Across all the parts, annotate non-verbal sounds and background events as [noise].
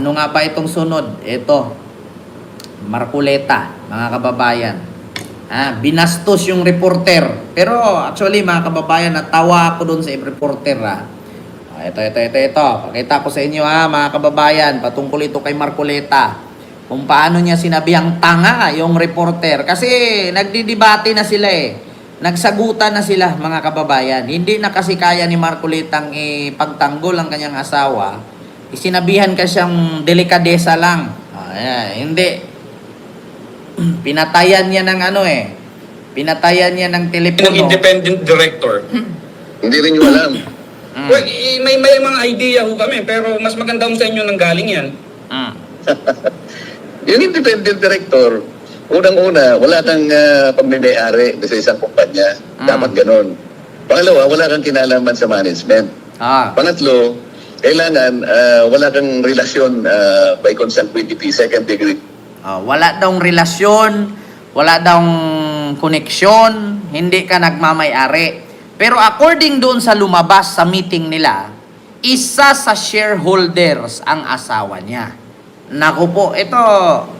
Ano nga ba itong sunod? Ito, Marculeta, mga kababayan. Ah, binastos yung reporter. Pero actually, mga kababayan, natawa ako doon sa reporter. Ah. Ah, ito, ito, ito, ito. Pakita ko sa inyo ha, mga kababayan, patungkol ito kay Marculeta. Kung paano niya sinabihang tanga yung reporter. Kasi nagdidebate na sila eh. Nagsagutan na sila mga kababayan. Hindi na kasi kaya ni Marculetang ipagtanggol ang kanyang asawa. Isinabihan ka siyang delikadesa lang. Ah, ayan. Hindi. Pinatayan niya ng ano eh. Pinatayan niya ng ng telepono. independent director. [laughs] Hindi rin nyo alam. Mm. Well, eh, may, may mga idea ho kami, pero mas maganda ho sa inyo nang galing yan. Mm. [laughs] Yung independent director, unang-una, wala kang uh, pagmimayari sa isang kumpanya. Mm. Dapat ganun. Pangalawa, wala kang kinalaman sa management. Ah. Pangatlo, kailangan ah, wala kang relasyon ah, by consanguinity, second degree. Ah, wala daw relasyon, wala daw koneksyon, hindi ka nagmamayari. Pero according doon sa lumabas sa meeting nila, isa sa shareholders ang asawa niya. Naku po, ito.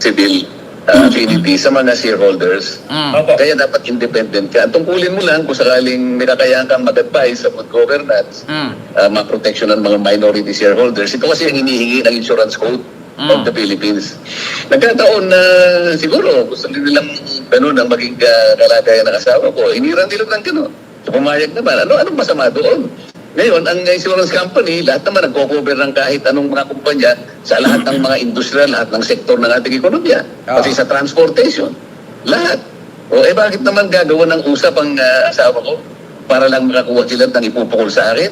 civil uh, affinity sa mga shareholders. Mm. Opo. Kaya dapat independent ka. Ang tungkulin mo lang kung sakaling may kakayahan kang mag-advise sa good governance, Mm. uh, ma-protection ng mga minority shareholders. Ito kasi ang hinihingi ng insurance code Mm. of the Philippines. Nagkataon na siguro gusto nilang ganun ang maging uh, kalagayan ng asawa ko. Iniran nila ng ganun. So pumayag naman. Ano, anong masama doon? Ngayon, ang insurance company, lahat naman nagko-cover ng kahit anong mga kumpanya sa lahat ng mga industriya, lahat ng sektor ng ating ekonomiya. Ah. Pati sa transportation. Lahat. O eh bakit naman gagawa ng usap ang ah, asawa ko para lang makakuha sila ng ipupukol sa akin?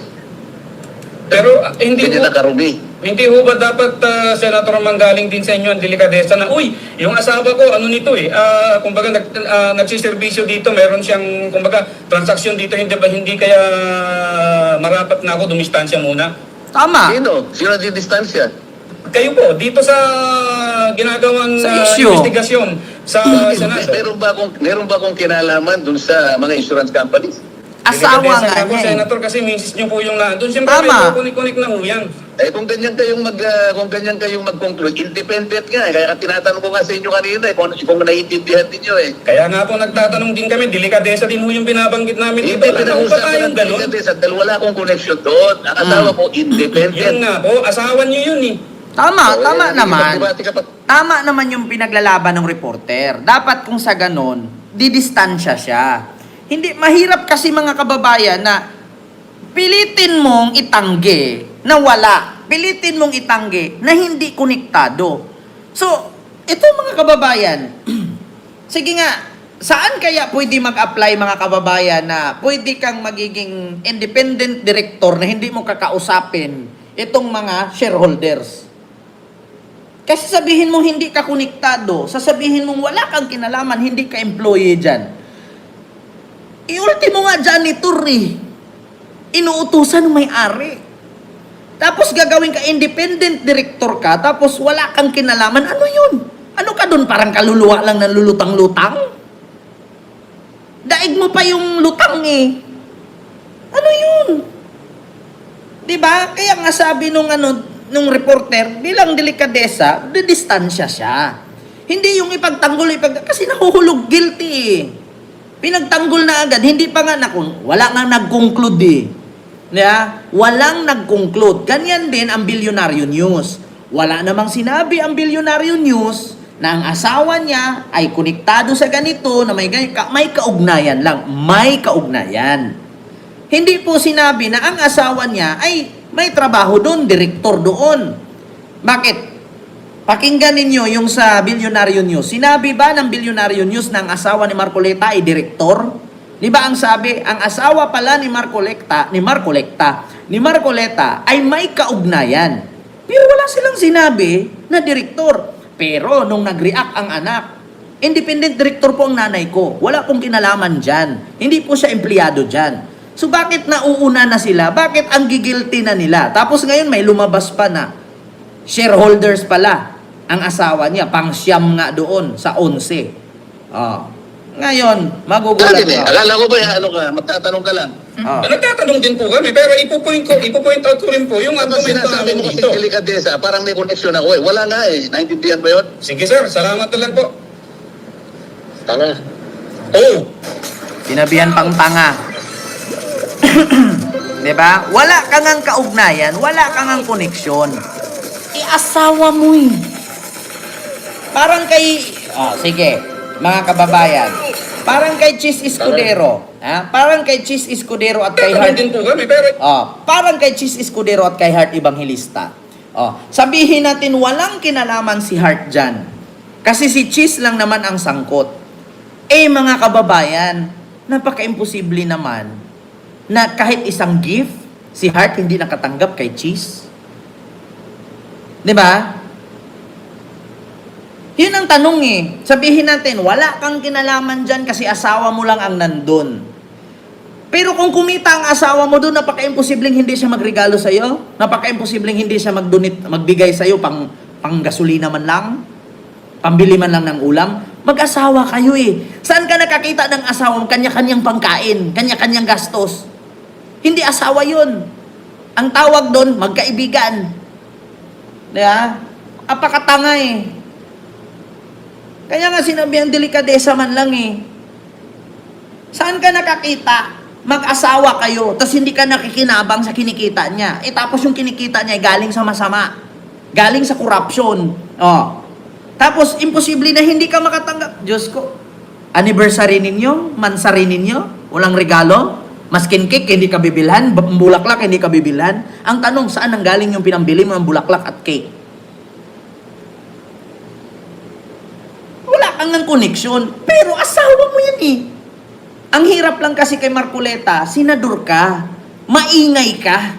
Pero ah, hindi Ganyan ho, na karumi. Hindi ho ba dapat, ah, Senator, manggaling din sa inyo ang delikadesa na, uy, yung asawa ko, ano nito eh, ah, kumbaga nag, ah, nagsiservisyo dito, meron siyang, kumbaga, transaksyon dito, hindi ba, hindi kaya marapat na ako dumistansya muna? Tama. Sino? Sino ang distansya? Kayo po, dito sa ginagawang Sa issue. investigasyon sa Senado. meron ba akong meron ba akong kinalaman dun sa mga insurance companies? Asawa nga niya. eh. Senator, kasi misis niyo po yung nandun. Siyempre, Tama. may kunik-kunik na ho yan. Eh kung ganyan kayong mag ah, kung ganyan kayong mag-conclude, independent nga eh. Kaya tinatanong ko nga sa inyo kanina eh, kung, kung naiintindihan niyo eh. Kaya nga po nagtatanong din kami, delikadesa din ho yung binabanggit namin dito. Hindi na ho ba pinag-uusapan tayong ng ganun? delikadesa dahil wala akong connection doon. Ang asawa ko, Yun independent. nga po, asawa niyo yun eh. Tama, So, tama eh, naman. magdebate ka pa. Tama naman yung pinaglalaban ng reporter. Dapat kung sa ganon, didistansya siya. Hindi, mahirap kasi mga kababayan na pilitin mong itanggi na wala. Pilitin mong itanggi na hindi konektado. So, ito mga kababayan, [clears throat] sige nga, saan kaya pwede mag-apply mga kababayan na pwede kang magiging independent director na hindi mo kakausapin itong mga shareholders? Kasi sabihin mong hindi ka konektado, sasabihin mong wala kang kinalaman, hindi ka employee dyan. I-ultimo nga janitor eh. Inuutusan ng may-ari. Tapos gagawin ka independent director ka, tapos wala kang kinalaman. Ano yun? Ano ka doon? Parang kaluluwa lang ng lulutang-lutang? Daig mo pa yung lutang eh. Ano yun? 'Di ba? Kaya nga sabi nung ano nung reporter, bilang delikadesa, didistansya siya. Hindi yung ipagtanggol, ipag kasi nahuhulog guilty eh. Pinagtanggol na agad, hindi pa nga na wala nga nag-conclude eh. Yeah? Walang nag-conclude. Ganyan din ang Bilyonaryo News. Wala namang sinabi ang Bilyonaryo News na ang asawa niya ay konektado sa ganito na may, may kaugnayan lang. May kaugnayan. Hindi po sinabi na ang asawa niya ay may trabaho doon, direktor doon. Bakit? Pakinggan ninyo yung sa Bilyonaryo News. Sinabi ba ng Bilyonaryo News na ang asawa ni Marcoleta ay direktor? Di ba ang sabi, ang asawa pala ni Marcoleta, ni Marcoleta, ni Marcoleta ay may kaugnayan. Pero wala silang sinabi na direktor. Pero nung nag-react ang anak, independent director po ang nanay ko. Wala pong kinalaman dyan. Hindi po siya empleyado dyan. So bakit nauuna na sila? Bakit ang gigilty na nila? Tapos ngayon may lumabas pa na shareholders pala ang asawa niya. Pang siyam nga doon sa 11. Oh. Ngayon, magugulat Dati eh, ka. akala ko ba, ano ka, magtatanong ka lang. Oh. Nagtatanong din po kami, pero ipupoint ko, ipupoint out ko rin po yung Ano argumento sinasabi mo kasi dito. delikadesa, parang may connection ako eh. Wala nga eh. Naintindihan ba yun? Sige sir, salamat na lang po. Tanga. Oh, Sinabihan pang tanga. [coughs] 'Di ba? Wala kang ang kaugnayan, wala kang ang koneksyon. Iasawa mo eh. Parang kay Ah, sige, mga kababayan. Parang kay Chis Escudero, ha? Parang kay Chis Escudero at kay Hart din po kami, pero Oh, parang kay Chis Escudero at kay Heart Evangelista. Oh, sabihin natin walang kinalaman si Heart dyan. Kasi si Chis lang naman ang sangkot. Eh mga kababayan, napaka-imposible naman na kahit isang gift, si Heart hindi nakatanggap kay Chis. 'Di ba? Yun ang tanong eh. Sabihin natin, wala kang kinalaman dyan kasi asawa mo lang ang nandun. Pero kung kumita ang asawa mo doon, napaka-imposibleng hindi siya magregalo sa iyo. Napaka-imposibleng hindi siya magdunit, magbigay sa iyo pang pang gasolina man lang, pambili man lang ng ulam. Mag-asawa kayo eh. Saan ka nakakita ng asawa mo? Kanya-kanyang pangkain, kanya-kanyang gastos. Hindi asawa yun. Ang tawag doon, magkaibigan. Di ba? Apakatanga eh. Kaya nga sinabi ang delikadesa man lang eh. Saan ka nakakita? Mag-asawa kayo, tapos hindi ka nakikinabang sa kinikita niya. Eh tapos yung kinikita niya ay galing sa masama. Galing sa corruption. Oh. Tapos imposible na hindi ka makatanggap. Diyos ko, anniversary ninyo, mansari ninyo, walang regalo, maskin cake, hindi ka bibilhan, bulaklak, hindi ka bibilhan. Ang tanong, saan ang galing yung pinambili mo ng bulaklak at cake? Wala kang ng koneksyon. Pero asawa mo yan eh. Ang hirap lang kasi kay Marcoleta, senador ka, maingay ka,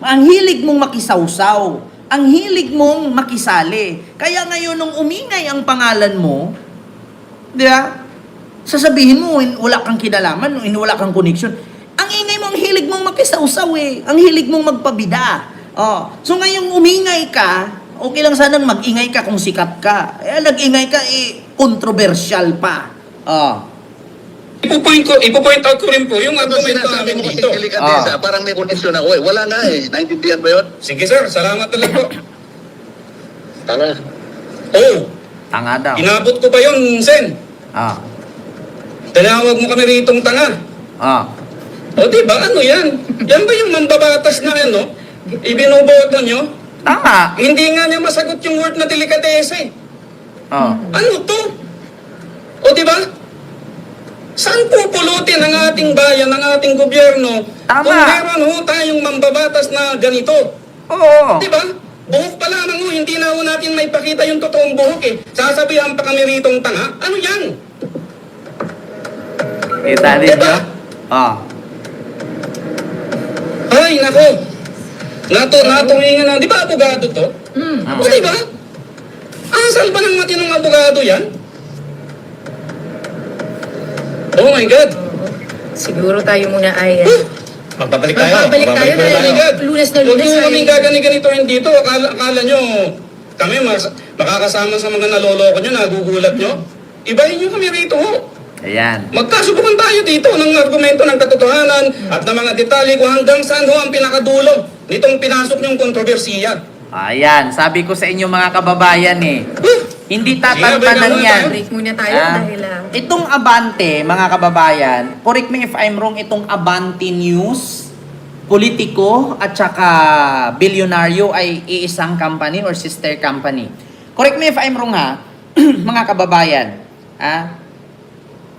ang hilig mong makisawsaw, ang hilig mong makisali. Kaya ngayon nung umingay ang pangalan mo, di ba? Sasabihin mo, wala kang kinalaman, wala kang koneksyon. Ang ingay mo, ang hilig mong makisawsaw eh. Ang hilig mong magpabida. Oh. So ngayong umingay ka, okay lang sanang mag-ingay ka kung sikat ka. Eh, nag-ingay ka, eh, controversial pa. Oh. ipupoint ko, ipupoint out ko rin po yung Ano argumento sinasabi namin mo kasi dito. delikadesa, Ah. parang may connection ako eh. Wala nga eh. Naintindihan ba yun? Sige sir, salamat na lang po. Tanga. Oh, Tanga daw. inabot ko pa yun, Sen. Ah. Tinawag mo kami ritong tanga. Ah. O di ba, ano yan? Yan ba yung mambabatas na ano? Ibinuboto nyo? Tama. Hindi nga niya masagot yung word na delikadesa eh. Oh. Ano to? O di ba? Saan pupulutin ang ating bayan, ang ating gobyerno Tama. kung meron ho tayong mambabatas na ganito? Oo. Di ba? Buhok pa lamang ho, hindi na ho natin may pakita yung totoong buhok eh. Sasabihan pa kami ritong tanga. Ano yan? Kita Diba? nyo? Ah. Ay, nako. Nato, natuwingan na. Di ba abogado to? Hmm. O di ba? Asal ba ng matinong abogado yan? Oh my God. Siguro tayo muna ay... Huh! Magbabalik tayo. Magbabalik tayo Magbabalik dahil agad. lunes na Huwag lunes ay- kaming gagani-ganito rin dito. Akala, akala nyo, kami mas, makakasama sa mga naloloko nyo, nagugulat nyo. Ibahin nyo kami rito ho. Ayan. Magkasubukan tayo dito ng argumento ng katotohanan at ng mga detalye kung hanggang saan ho ang pinakadulo nitong pinasok nyong kontrobersiya. Ayan. Sabi ko sa inyo mga kababayan eh. Hindi tatantanan yan. muna Break muna tayo Ah, dahil... ah, itong Abante, mga kababayan, correct me if I'm wrong, itong Abante News, politiko at saka bilyonaryo ay iisang company or sister company. Correct me if I'm wrong ha, [clears throat] mga kababayan. Ha?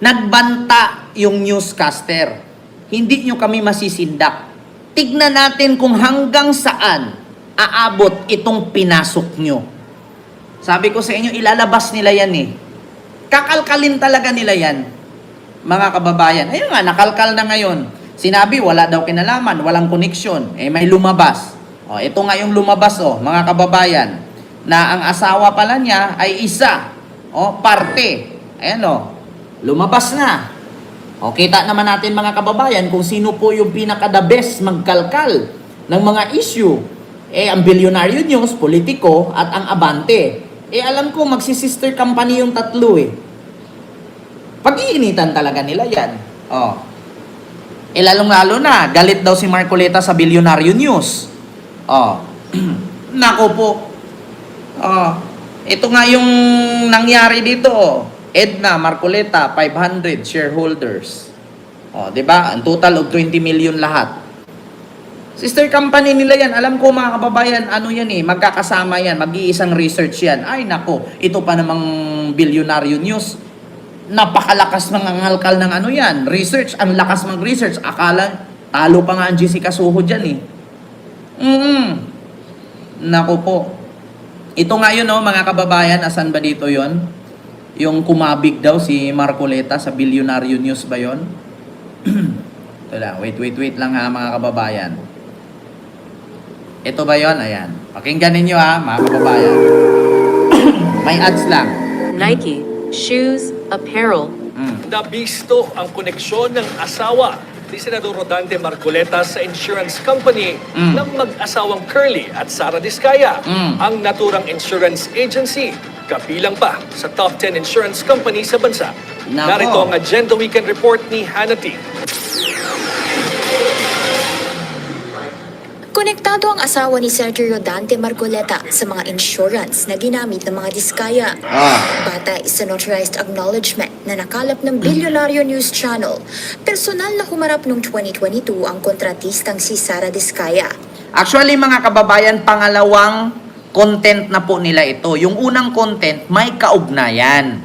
Nagbanta yung newscaster. Hindi nyo kami masisindak. Tignan natin kung hanggang saan aabot itong pinasok nyo. Sabi ko sa inyo, ilalabas nila yan eh. Kakalkalin talaga nila yan. Mga kababayan. Ayun nga, nakalkal na ngayon. Sinabi, wala daw kinalaman, walang koneksyon. Eh, may lumabas. O, ito nga yung lumabas, oh, mga kababayan. Na ang asawa pala niya ay isa. O, parte. Ayan, oh. Lumabas na. O, kita naman natin mga kababayan kung sino po yung pinaka-the best magkalkal ng mga issue. Eh, ang Billionaire News, politiko, at ang Abante. Eh, alam ko, magsi-sister company yung tatlo eh. Pag-iinitan talaga nila yan. Oh. Eh lalong-lalo na, galit daw si Marcoleta sa Bilyonaryo News. Oh. [clears throat] Nako po. Oh. Ito nga yung nangyari dito. oh. Edna Marcoleta, 500 shareholders. Oh, 'di ba? Ang total of 20 million lahat. Sister company nila yan. Alam ko mga kababayan, ano yan eh, magkakasama yan, mag-iisang research yan. Ay nako, ito pa namang Bilyonaryo News. Napakalakas ng angalkal ng ano yan. Research, ang lakas mag-research. Akala, talo pa nga ang Jessica Soho dyan eh. Mm Nako po. Ito nga yun, no, mga kababayan, asan ba dito yon? Yung kumabig daw si Marcoleta sa Bilyonaryo News ba yon? [clears throat] Ito lang, wait, wait, wait lang ha, mga kababayan. Ito ba yon? Ayan. Pakinggan ninyo ha, mga kababayan. [clears throat] May ads lang. Nike, shoes, apparel, Mm. Nabisto ang koneksyon ng asawa ni Senador Rodante Marcoleta sa insurance company Mm. ng mag-asawang Curly at Sara Discaya, Mm. ang naturang insurance agency, kabilang pa sa top 10 insurance company sa bansa. Nako. Narito ang Agenda Weekend Report ni Hannity. Konektado ang asawa ni Senator Rodante Marcoleta sa mga insurance na ginamit ng mga diskaya. Ah. Batay sa notarized acknowledgement na nakalap ng Bilyonaryo News Channel, personal na humarap noong 2022 ang kontratistang si Sara Diskaya. Actually, mga kababayan, pangalawang content na po nila ito. Yung unang content, may kaugnayan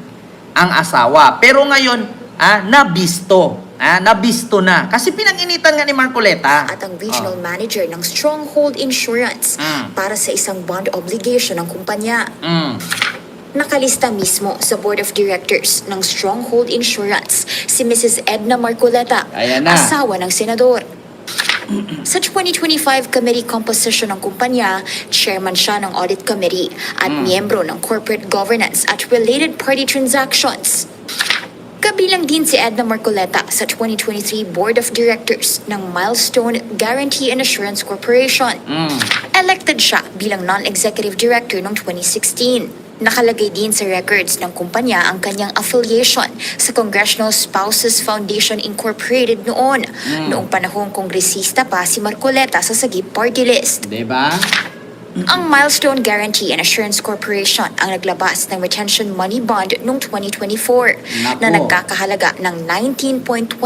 ang asawa. Pero ngayon, ah, nabisto. Ah, nabisto na. Kasi pinag-initan nga ni Marcoleta. At ang regional manager ng Stronghold Insurance Mm. para sa isang bond obligation ng kumpanya. Mm. Nakalista mismo sa Board of Directors ng Stronghold Insurance si Mrs. Edna Marcoleta, Ayan na. asawa ng senador. Sa 2025 committee composition ng kumpanya, chairman siya ng audit committee at miyembro ng corporate governance at related party transactions. Kabilang din si Edna Marcoleta sa 2023 Board of Directors ng Milestone Guarantee and Assurance Corporation. Elected siya bilang non-executive director noong 2016. Nakalagay din sa records ng kumpanya ang kanyang affiliation sa Congressional Spouses Foundation Incorporated noon, noong panahong kongresista pa si Marcoleta sa Sagip Party List. Diba? Ang Milestone Guarantee and Assurance Corporation ang naglabas ng retention money bond noong 2024 Nako. na nagkakahalaga ng 19.29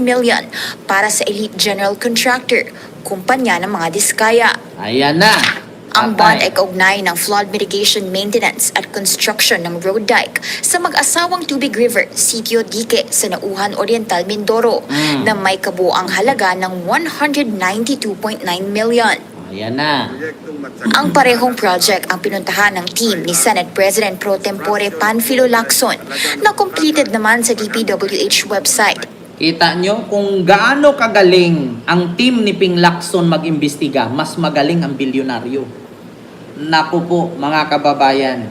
million para sa Elite General Contractor, kumpanya ng mga diskaya. Ayan na. Ang bond ay kaugnay ng flood mitigation maintenance at construction ng road dike sa mag-asawang Tubig River, Sitio Dique sa Nauhan Oriental, Mindoro Mm. na may kabuang halaga ng 192.9 million. Ayan na. Ang parehong project ang pinuntahan ng team ni Senate President Pro Tempore Panfilo Lacson na completed naman sa DPWH website. Kita nyo kung gaano kagaling ang team ni Ping Lacson mag-imbestiga, mas magaling ang bilyonaryo. Naku po, mga kababayan.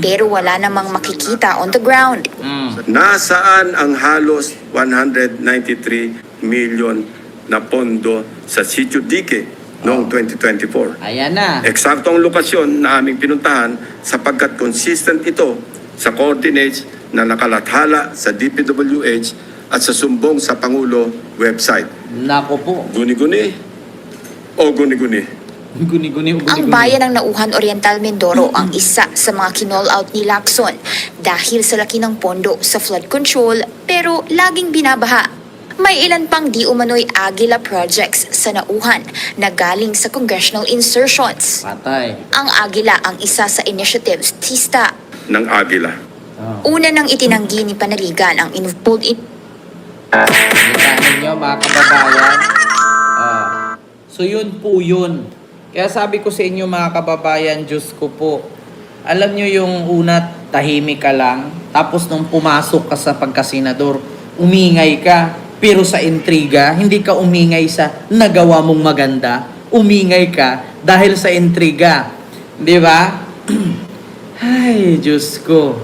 Pero wala namang makikita on the ground. Mm. Nasaan ang halos 193 million na pondo sa Sitio Dique noong 2024? Ayan na. Eksaktong lokasyon na aming pinuntahan sapagkat consistent ito sa coordinates na nakalathala sa DPWH at sa sumbong sa Pangulo website. Naku po. Guni-guni o guni-guni? Guni-guni, guni-guni. Ang bayan ng Nauhan Oriental Mindoro ang isa sa mga kinall out ni Lacson dahil sa laki ng pondo sa flood control pero laging binabaha. May ilan pang di umano'y Agila projects sa Nauhan na galing sa congressional insertions. Patay. Ang Agila ang isa sa initiatives TISTA. ng Agila. Oh. Una nang itinanggi ni Panaligan ang involved in Kita ninyo, mga kababayan. Ah. so, yun po yun. Kaya sabi ko sa inyo, mga kababayan, Diyos ko po, alam nyo yung una, tahimik ka lang. Tapos nung pumasok ka sa pagkasenador, umingay ka. Pero sa intriga, hindi ka umingay sa nagawa mong maganda. Umingay ka dahil sa intriga. Di ba? [clears throat] Ay, Diyos ko.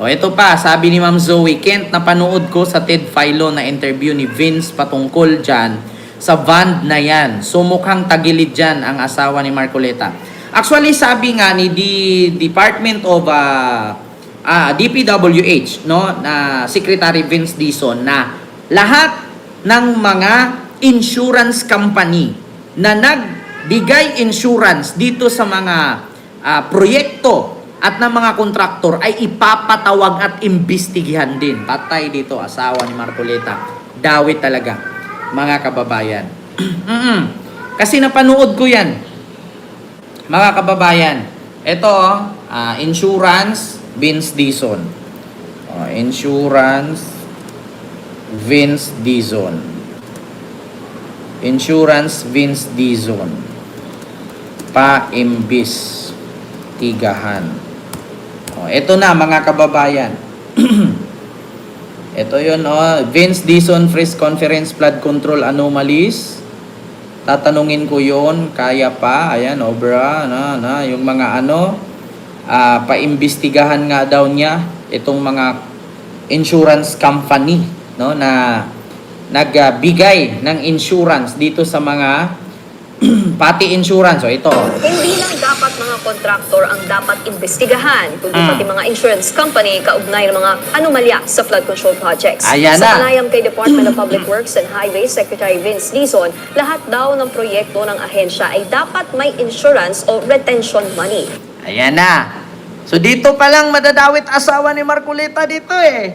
O ito pa, sabi ni Ma'am Zoe, Kent, napanood ko sa Ted Philo na interview ni Vince patungkol dyan sa van na yan. So mukhang tagilid dyan ang asawa ni Marcoleta. Actually, sabi nga ni the Department of uh, ah, DPWH, no, na Secretary Vince Dison na lahat ng mga insurance company na nagbigay insurance dito sa mga ah, proyekto at ng mga kontraktor ay ipapatawag at imbestigihan din. Patay dito, asawa ni Marcoleta. Dawit talaga, mga kababayan. [clears throat] Mm-mm. Kasi napanood ko yan, mga kababayan. Ito, oh, ah, insurance, Vince Dizon. Oh, insurance, Vince Dizon. Insurance, Vince Dizon. Pa-imbis. Tigahan. Oh, ito na mga kababayan. [clears throat] ito yun, oh, Vince Dizon Press Conference Flood Control Anomalies. Tatanungin ko yon kaya pa, ayan, obra, na, na, yung mga ano, ah, paimbestigahan nga daw niya itong mga insurance company, no, na nagbigay ng insurance dito sa mga [clears throat] pati insurance. So ito, Hindi lang dapat mga kontraktor ang dapat imbestigahan, kundi Mm. pati mga insurance company kaugnay ng mga anomalya sa flood control projects. Ayan sa na. panayam kay Department of Public Works and Highways Secretary Vince Dizon, lahat daw ng proyekto ng ahensya ay dapat may insurance o retention money. Ayan na. So dito pa lang madadawit asawa ni Marcoleta dito eh.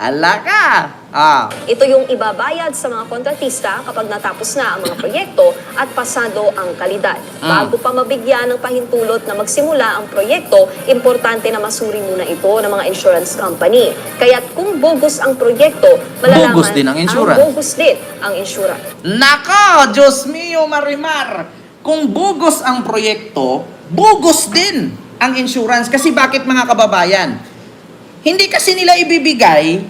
Ala ka. Ah. Ito yung ibabayad sa mga kontratista kapag natapos na ang mga proyekto at pasado ang kalidad. Ah. Bago pa mabigyan ng pahintulot na magsimula ang proyekto, importante na masuri muna ito ng mga insurance company. Kaya't kung bogus ang proyekto, malalaman Bogus din ang insurance. bogus din ang insurance. Nako, Diyos mio Marimar. Kung bugos ang proyekto, bugos din ang insurance. Kasi bakit mga kababayan? Hindi kasi nila ibibigay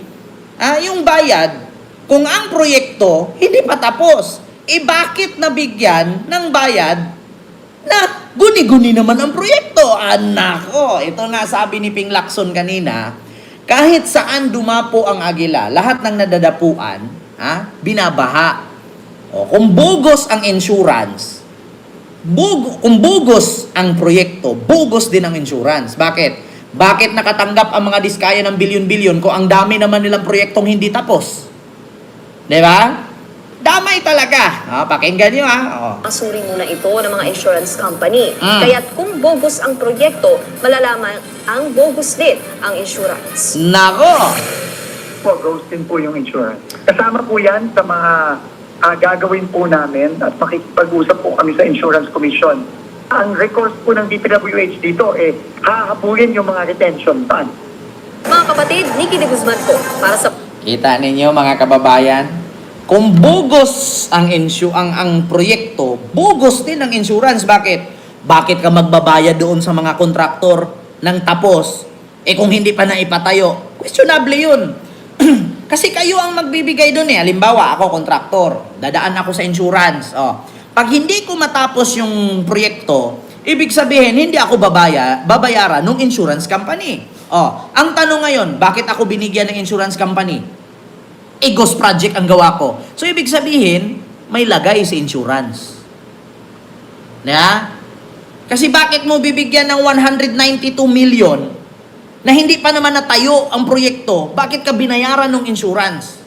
ah, yung bayad kung ang proyekto hindi pa tapos. Eh bakit nabigyan ng bayad na guni-guni naman ang proyekto? Anak ko, ito nga sabi ni Ping Lacson kanina, kahit saan dumapo ang agila, lahat ng nadadapuan, ha, binabaha. O, kung bugos ang insurance, bug, kung bugos ang proyekto, bugos din ang insurance. Bakit? Bakit nakatanggap ang mga diskaya ng bilyon-bilyon kung ang dami naman nilang proyektong hindi tapos? Di ba? Damay talaga. Ah, pakinggan nyo ha. Oh. Masuri muna ito ng mga insurance company. Mm. Kaya't kung bogus ang proyekto, malalaman ang bogus din ang insurance. Nako! po, ghosting po yung insurance. Kasama po yan sa mga ah, gagawin po namin at makikipag-usap po kami sa Insurance Commission. Ang recourse po ng DPWH dito, eh, hahabulin yung mga retention fund. Mga kapatid, Nikki de Guzman po para sa Kita ninyo mga kababayan, kung bugos ang insyu ang ang proyekto, bugos din ang insurance. Bakit? Bakit ka magbabayad doon sa mga kontraktor ng tapos? Eh kung hindi pa naipatayo, questionable 'yun. [clears throat] Kasi kayo ang magbibigay doon eh. Halimbawa, ako kontraktor, dadaan ako sa insurance. Oh. Pag hindi ko matapos yung proyekto, ibig sabihin hindi ako babaya, babayaran ng insurance company. Oh, ang tanong ngayon, bakit ako binigyan ng insurance company? Eh, ghost project ang gawa ko. So, ibig sabihin, may lagay sa insurance. Na? Kasi bakit mo bibigyan ng 192 million na hindi pa naman natayo ang proyekto? Bakit ka binayaran ng insurance?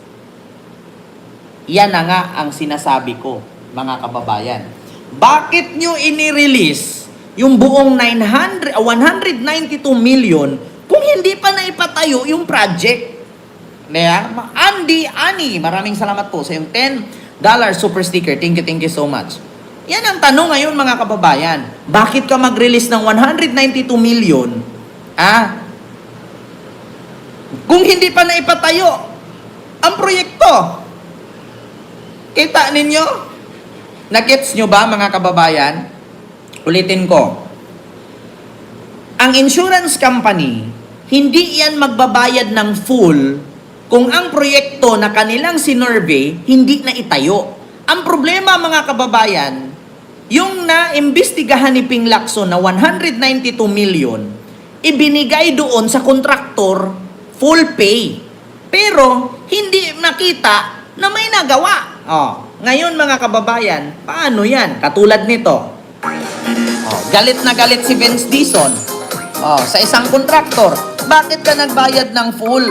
Yan na nga ang sinasabi ko, mga kababayan. Bakit nyo inirelease yung buong 900, ah, 192 million kung hindi pa naipatayo yung project? Kaya, Andy, Ani, maraming salamat po sa yung $10 super sticker. Thank you, thank you so much. Yan ang tanong ngayon mga kababayan. Bakit ka mag-release ng 192 million? Ah? Kung hindi pa naipatayo ang proyekto. Kita ninyo? Nagets nyo ba mga kababayan? Ulitin ko. Ang insurance company, hindi yan magbabayad ng full kung ang proyekto na kanilang sinurvey hindi na itayo. Ang problema mga kababayan, yung na-imbestigahan ni Ping Lacson na 192 million, ibinigay doon sa kontraktor full pay. Pero hindi nakita na may nagawa. Oh, ngayon mga kababayan, paano yan? Katulad nito. Oh, galit na galit si Vince Dizon. Oh, sa isang kontraktor, bakit ka nagbayad ng full?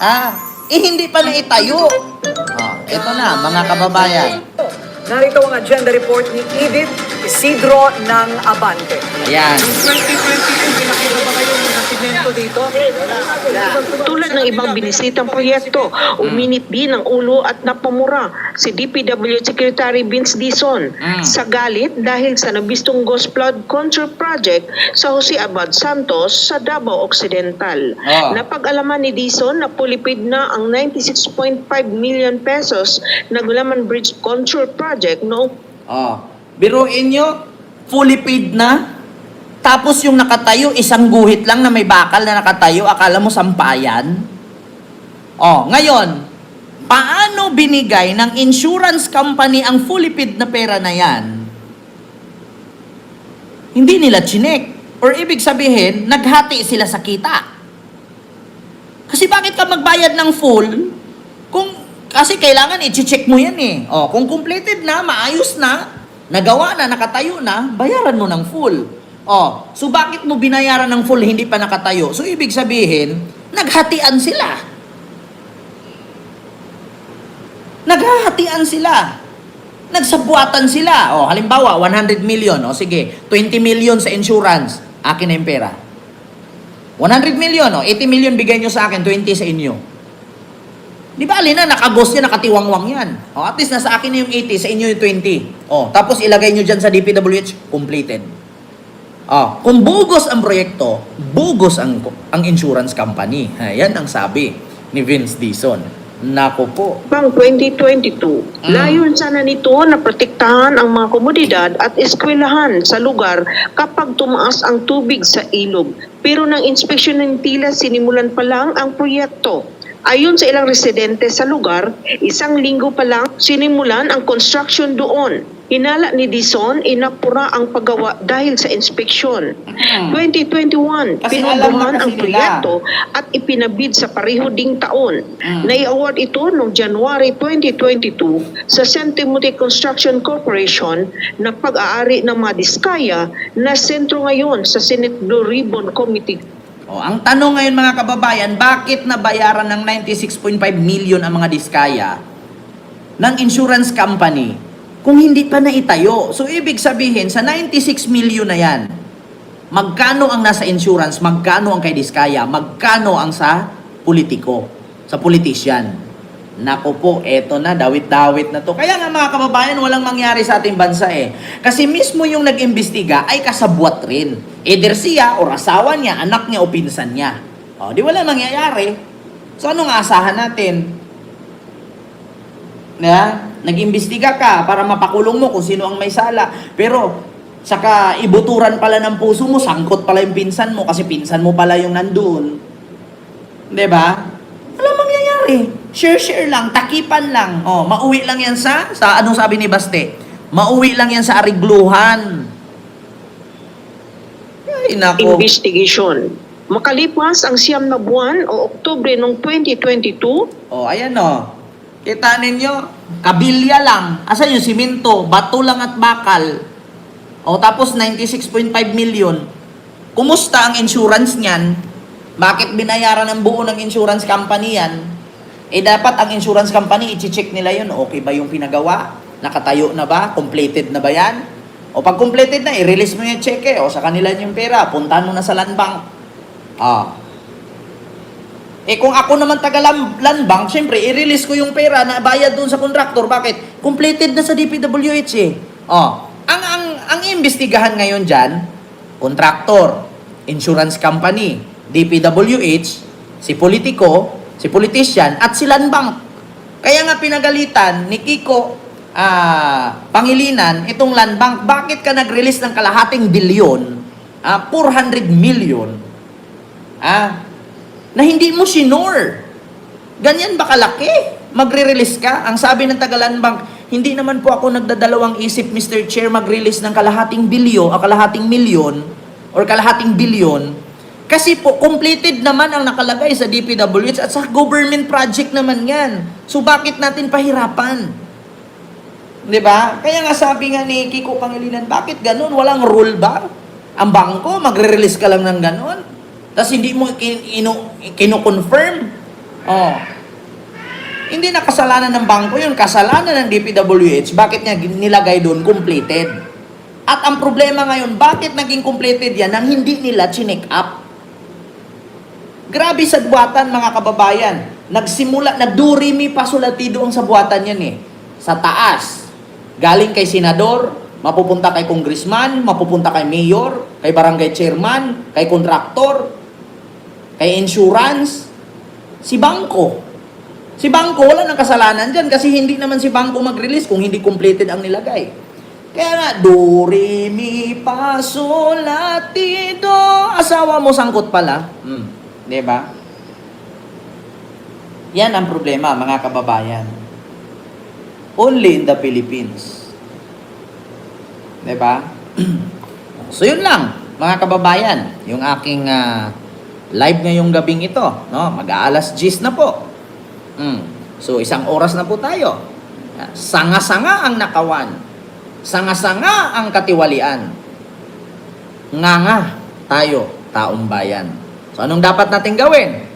Ah, eh hindi pa na itayo. Oh, ito na, mga kababayan. Narito ang agenda report ni Edith Isidro ng Abante. Ayan. 2022, pinakita ba kayo ng nasimento dito? Tulad ng ibang binisitang proyekto, uminit din ang ulo at napamura si DPW Secretary Vince Dizon Mm. sa galit dahil sa nabistong Ghost Flood Control Project sa Jose Abad Santos sa Davao Occidental. Oh. Napag-alaman ni Dizon na pulipid na ang 96.5 million pesos na Gulaman Bridge Control Project noong Oh. Biruin nyo, fully paid na. Tapos yung nakatayo, isang guhit lang na may bakal na nakatayo, akala mo sampayan. Oh, ngayon, paano binigay ng insurance company ang fully paid na pera na yan? Hindi nila chinek. Or ibig sabihin, naghati sila sa kita. Kasi bakit ka magbayad ng full kung kasi kailangan i-check mo yan eh. Oh, kung completed na, maayos na, nagawa na, nakatayo na, bayaran mo ng full. Oh, so bakit mo binayaran ng full hindi pa nakatayo? So ibig sabihin, naghatian sila. Naghahatian sila. Nagsabuatan sila. Oh, halimbawa, 100 million. O sige, 20 million sa insurance. Akin na yung pera. 100 million, oh, 80 million bigay nyo sa akin, 20 sa inyo. Di ba, alin na, nakagos yan, nakatiwangwang yan. O, at least nasa akin na yung 80, sa inyo yung 20. O, tapos ilagay nyo dyan sa DPWH, completed. O, kung bogus ang proyekto, bogus ang, ang insurance company. Ayan ang sabi ni Vince Dizon. Nako po. pang 2022. Mm. Layon sana nito na protektahan ang mga komunidad at eskwelahan sa lugar kapag tumaas ang tubig sa ilog. Pero ng inspeksyon ng tila sinimulan pa lang ang proyekto. Ayon sa ilang residente sa lugar, isang linggo pa lang sinimulan ang construction doon. Hinala ni Dison, inapura ang paggawa dahil sa inspeksyon. 2021, Hmm. Kasi ang nila. proyekto at ipinabid sa pareho ding taon. Mm. Nai-award ito noong January 2022 sa St. Timothy Construction Corporation na pag-aari ng mga diskaya na sentro ngayon sa Senate Blue Ribbon Committee O, ang tanong ngayon mga kababayan, bakit nabayaran ng 96.5 million ang mga diskaya ng insurance company kung hindi pa naitayo? So, ibig sabihin, sa 96 million na yan, magkano ang nasa insurance, magkano ang kay diskaya, magkano ang sa politiko, sa politician. Nako po, eto na, dawit-dawit na to. Kaya nga mga kababayan, walang mangyari sa ating bansa eh. Kasi mismo yung nag-imbestiga ay kasabwat rin. Either siya, o asawa niya, anak niya, o pinsan niya. O, di wala mangyayari. So, anong asahan natin? Na, nag-imbestiga ka para mapakulong mo kung sino ang may sala. Pero, saka ibuturan pala ng puso mo, sangkot pala yung pinsan mo kasi pinsan mo pala yung nandun. ba? Wala mangyayari. Share-share lang, takipan lang. Oh, mauwi lang yan sa, sa anong sabi ni Baste? Mauwi lang yan sa arigluhan. Ay, nako. investigation. Makalipas ang siyam na buwan o Oktubre noong 2022, Oh, ayan oh. Kita ninyo, kabilya lang. Asan yung simento? Bato lang at bakal. O tapos 96.5 million. Kumusta ang insurance niyan? Bakit binayaran ng buo ng insurance company yan? Eh dapat ang insurance company, i-check nila yun. Okay ba yung pinagawa? Nakatayo na ba? Completed na ba yan? O pag completed na, i-release mo yung cheque. O sa kanila yung pera, puntahan mo na sa land bank. Ah, eh kung ako naman taga land bank, syempre i-release ko yung pera na bayad doon sa contractor. Bakit? Completed na sa DPWH eh. Oh, ang ang ang imbestigahan ngayon diyan, contractor, insurance company, DPWH, si politiko, si politician at si land. Kaya nga pinagalitan ni Kiko ah, Pangilinan itong land bakit ka nag-release ng kalahating bilyon, ah, 400 million, ah, na hindi mo sinore. Ganyan ba kalaki? Magre-release ka? Ang sabi ng Tagalan Bank, hindi naman po ako nagdadalawang isip, Mr. Chair, mag-release ng kalahating bilyo o kalahating milyon or kalahating bilyon. Kasi po, completed naman ang nakalagay sa DPWH at sa government project naman yan. So, bakit natin pahirapan? 'Di ba? Kaya nga sabi nga ni Kiko Pangilinan, bakit ganun? Walang rule ba? Ang bangko, magre-release ka lang ng ganun. Tapos hindi mo kin- ino- kino-confirm. Oh. Hindi na kasalanan ng bangko yun, kasalanan ng DPWH. Bakit niya nilagay doon completed? At ang problema ngayon, bakit naging completed yan nang hindi nila chinek up? Grabe sa buwatan mga kababayan. Nagsimula, nagdurimi pa sulatido ang sa buwatan yan eh. Sa taas. Galing kay senador, mapupunta kay congressman, mapupunta kay mayor, kay barangay chairman, kay kontraktor, kay insurance, si bangko. Si bangko wala nang kasalanan dyan kasi hindi naman si bangko mag-release kung hindi completed ang nilagay. Kaya nga, do, re, mi, fa, sol, la, ti, do. Asawa mo sangkot pala. Hmm. Di ba? Yan ang problema, mga kababayan. Only in the Philippines. Di ba? [clears throat] so yun lang, mga kababayan, yung aking ah, live ngayong gabing ito, no? Mag-aalas 10 na po. Mm. So isang oras na po tayo. Sanga-sanga ang nakawan. Sanga-sanga ang katiwalian. Nganga tayo, taong bayan. So anong dapat natin gawin?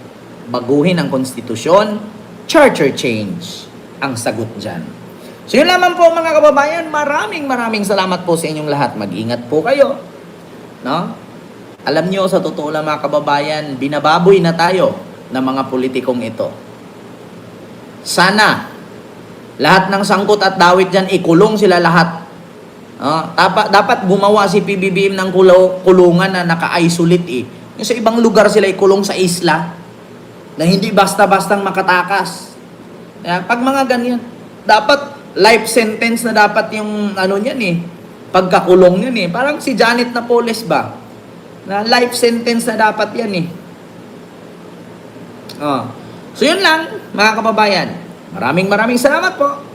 Baguhin ang konstitusyon, charter change ang sagot dyan. So yun lamang po mga kababayan, maraming maraming salamat po sa inyong lahat. Mag-ingat po kayo. No? Alam nyo, sa totoo lang mga kababayan, binababoy na tayo ng mga politikong ito. Sana, lahat ng sangkot at dawit dyan, ikulong sila lahat. Ah, dapat, dapat gumawa si PBBM ng kulungan na naka-isolate eh. Yung sa ibang lugar sila ikulong sa isla na hindi basta-bastang makatakas. Kaya pag mga ganyan, dapat life sentence na dapat yung ano niyan eh, pagkakulong yun eh. Parang si Janet Napoles ba? Na life sentence na dapat yan eh. Oh. So yun lang, mga kababayan. Maraming maraming salamat po.